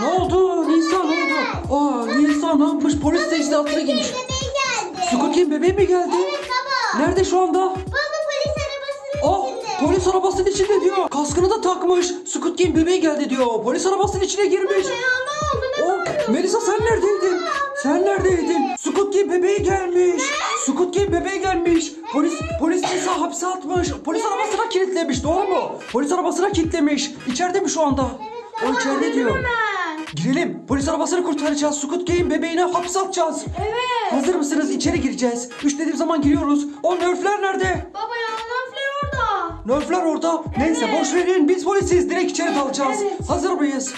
Ne oldu? Nisa ne oldu? Aa Nisa ne yapmış? Polis tecdatına girmiş. Squid Game bebeği mi geldi? Evet baba. Nerede şu anda? Baba polis arabasının Oh içinde. polis arabasının içinde diyor. Kaskını da takmış. Squid Game bebeği geldi diyor. Polis arabasının içine girmiş. Ya ne oldu? Ne Oh? Melisa sen neredeydin? Sen neredeydin? Squid Game bebeği gelmiş. Squid Game bebeği gelmiş. Polis polis Nisa hapse atmış. Polis arabasına kilitlemiş. Doğru mu? Polis arabasına kilitlemiş. İçeride mi şu anda? O içeride diyor. Hemen. Girelim. Polis arabasını kurtaracağız. Squid Game bebeğine hapse atacağız. Evet. Hazır mısınız? İçeri gireceğiz. Üç dediğim zaman giriyoruz. O nörfler nerede? Baba ya Nöfler orada. Nörfler orada. Neyse boş verin. Biz polisiz. Direkt içeri dalacağız. Evet. Hazır mıyız?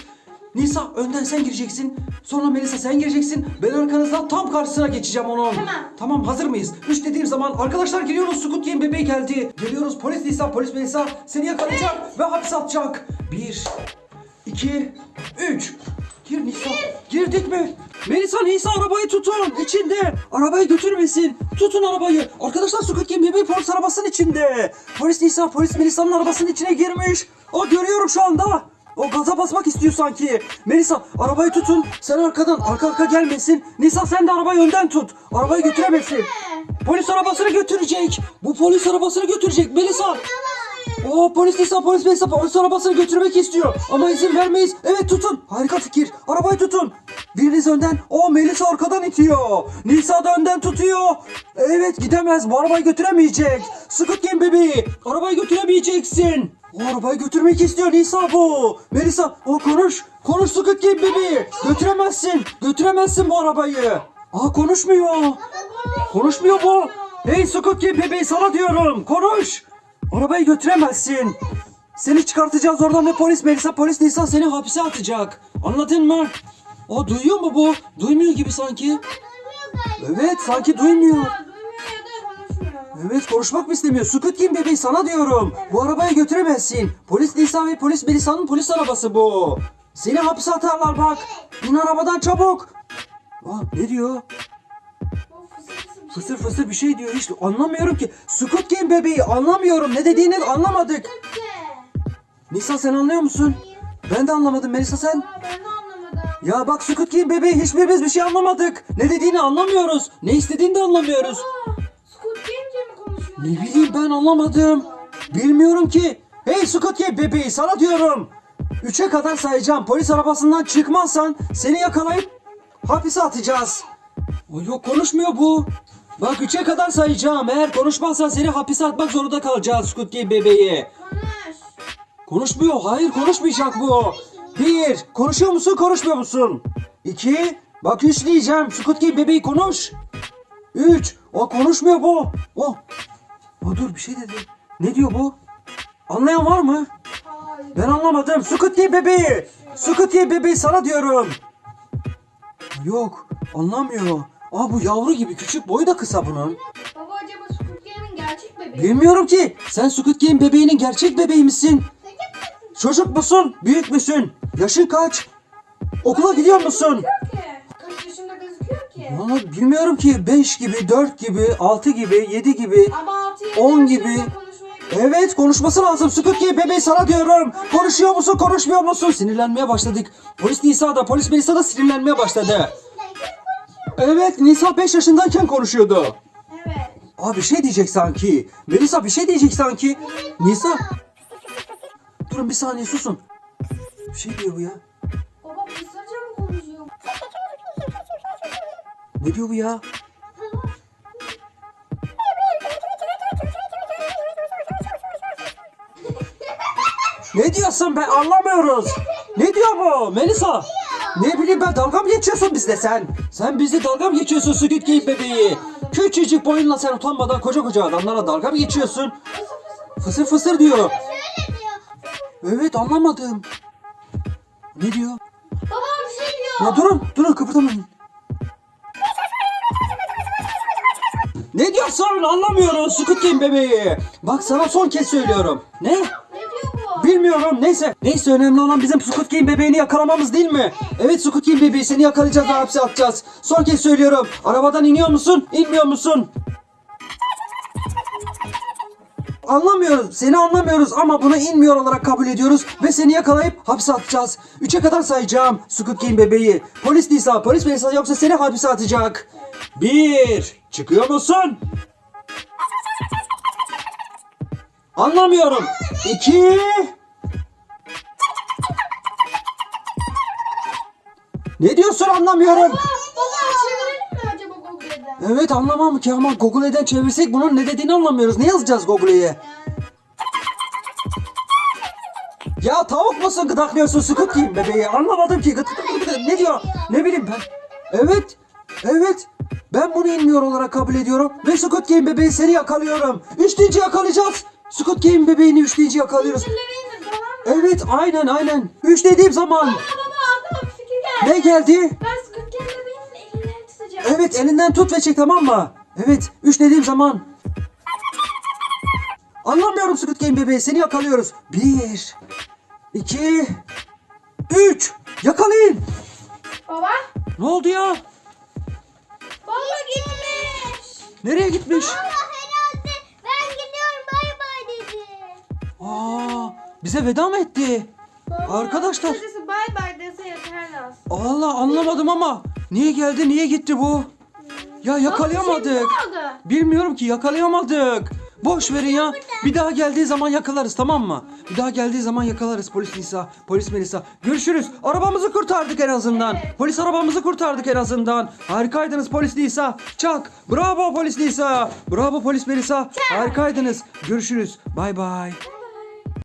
Nisa önden sen gireceksin. Sonra Melisa sen gireceksin. Ben arkanızdan tam karşısına geçeceğim onun. Tamam. Tamam hazır mıyız? Üç dediğim zaman arkadaşlar giriyoruz. Squid Game bebeği geldi. Geliyoruz polis Nisa, polis Melisa seni yakalayacak ve hapse atacak. Bir, iki, üç. Gir Nisa. Girdik mi? Melisa Nisa arabayı tutun. içinde. Arabayı götürmesin. Tutun arabayı. Arkadaşlar Game bebeği polis arabasının içinde. Polis Nisa polis Melisa'nın arabasının içine girmiş. O görüyorum şu anda. O gaza basmak istiyor sanki. Melisa arabayı tutun. Sen arkadan arka arka gelmesin. Nisa sen de arabayı önden tut. Arabayı götüremesin. Polis arabasını götürecek. Bu polis arabasını götürecek. Melisa. Oo polis Nisa polis Melisa polis arabasını götürmek istiyor. Ama izin vermeyiz. Evet tutun. Harika fikir. Arabayı tutun. Biriniz önden. O Melisa arkadan itiyor. Nisa da önden tutuyor. Evet gidemez. Bu arabayı götüremeyecek. Squid Game bebeği. Arabayı götüremeyeceksin. O arabayı götürmek istiyor Nisa bu. Melisa o konuş. Konuş Squid Game bebeği. Götüremezsin. Götüremezsin bu arabayı. Aa konuşmuyor. Konuşmuyor bu. Hey Squid Game bebeği sana diyorum. Konuş. Arabayı götüremezsin. Seni çıkartacağız oradan ve polis Melisa polis Nisa seni hapse atacak. Anladın mı? O duyuyor mu bu? Duymuyor gibi sanki. Evet sanki duymuyor. Evet konuşmak mı istemiyor? Squid Game bebeği sana diyorum. Bu arabayı götüremezsin. Polis Nisa ve polis Melisa'nın polis arabası bu. Seni hapse atarlar bak. İn arabadan çabuk. Aa, ne diyor? Fısır fısır bir şey diyor. Hiç anlamıyorum ki. Squid Game bebeği anlamıyorum. Ne dediğini anlamadık. Nisa sen anlıyor musun? Ben de anlamadım. Melisa sen? Aa, ben de anlamadım. Ya bak Squid Game bebeği hiçbirimiz bir şey anlamadık. Ne dediğini anlamıyoruz. Ne istediğini de anlamıyoruz. Aa, Squid Game mi konuşuyor? Ne bileyim ben anlamadım. Bilmiyorum ki. Hey Squid Game bebeği sana diyorum. Üçe kadar sayacağım. Polis arabasından çıkmazsan seni yakalayıp hapise atacağız. O yok konuşmuyor bu. Bak üçe kadar sayacağım. Eğer konuşmazsan seni hapise atmak zorunda kalacağız Squid Game bebeği. Konuş. Konuşmuyor. Hayır konuşmayacak bu. Bir. Konuşuyor musun konuşmuyor musun? İki. Bak üç diyeceğim. Squid Game bebeği konuş. Üç. O konuşmuyor bu. O. O dur bir şey dedi. Ne diyor bu? Anlayan var mı? Hayır. Ben anlamadım. Squid Game bebeği. Squid Game bebeği sana diyorum. Yok. Anlamıyor. Aa bu yavru gibi küçük boyu da kısa bunun. Baba acaba Squid Game'in gerçek bebeği? Bilmiyorum ki. Sen Squid Game bebeğinin gerçek bebeği misin? Çocuk musun? Büyük müsün? Yaşın kaç? Okula gidiyor musun? ki? Kaç yaşında gözüküyor ki? Valla bilmiyorum ki 5 gibi, 4 gibi, 6 gibi, 7 gibi. Ama 6 On gibi. Evet konuşması lazım. Squid Game bebeği sana diyorum. Konuşuyor musun konuşmuyor musun? Sinirlenmeye başladık. Polis Nisa da polis Melisa da sinirlenmeye başladı. Evet Nisa 5 yaşındayken konuşuyordu. Evet. Aa bir şey diyecek sanki. Melisa bir şey diyecek sanki. Nisa. Durun bir saniye susun. Bir şey diyor bu ya. Baba kısaca mı konuşuyor? Ne diyor bu ya? Ne diyorsun be anlamıyoruz. Ne diyor bu Melisa? Ne bileyim ben dalga mı geçiyorsun bizle sen? Sen bizle dalga mı geçiyorsun Squid Game bebeği? Küçücük boyunla sen utanmadan koca koca adamlara dalga mı geçiyorsun? Fısır fısır diyor. Şöyle diyor. Evet anlamadım. Ne diyor? Baba bir şey diyor. Ya durun durun kıpırdamayın. Ne diyorsun anlamıyorum Squid Game bebeği. Bak sana son kez söylüyorum. Ne? Bilmiyorum neyse. Neyse önemli olan bizim Squid Game bebeğini yakalamamız değil mi? Evet Squid Game bebeği seni yakalayacağız ve hapse atacağız. Son kez söylüyorum. Arabadan iniyor musun? İnmiyor musun? anlamıyoruz. Seni anlamıyoruz ama bunu inmiyor olarak kabul ediyoruz ve seni yakalayıp hapse atacağız. Üçe kadar sayacağım Squid Game bebeği. Polis Nisa, polis Melisa yoksa seni hapse atacak. Bir. Çıkıyor musun? Anlamıyorum. İki. Ne diyorsun anlamıyorum. Baba çevirelim mi acaba Google'den? Evet anlamam ki ama Google'den çevirsek bunun ne dediğini anlamıyoruz. Ne yazacağız Google'ye? Ya tavuk musun gıdaklıyorsun Squid Game bebeği? Anlamadım ki. Gıt gıt gıt gıt. Ne diyor? Ne bileyim ben. Evet. Evet. Ben bunu inmiyor olarak kabul ediyorum. Ve Squid Game bebeği seni yakalıyorum. Üç deyince yakalayacağız. Squid Game bebeğini üç deyince yakalıyoruz. Evet aynen aynen. Üç dediğim zaman. Ne geldi? Ben Squid Game bebeğinin elinden tutacağım. Evet elinden tut ve çek tamam mı? Evet üç dediğim zaman. Anlamıyorum Squid Game bebeği seni yakalıyoruz. Bir, iki, üç. Yakalayın. Baba. Ne oldu ya? Baba gitmiş. Nereye gitmiş? herhalde ben gidiyorum bay bay dedi. Aa, bize veda mı etti? Arkadaşlar. Allah anlamadım ama. Niye geldi niye gitti bu? Ya yakalayamadık. Oldu? Bilmiyorum ki yakalayamadık. Boş verin ya. Bir daha geldiği zaman yakalarız tamam mı? Bir daha geldiği zaman yakalarız polis Nisa, polis Melisa. Görüşürüz. Arabamızı kurtardık en azından. Polis arabamızı kurtardık en azından. Harikaydınız polis Nisa. Çak. Bravo polis Nisa. Bravo polis Melisa. Harikaydınız. Görüşürüz. Bay bay.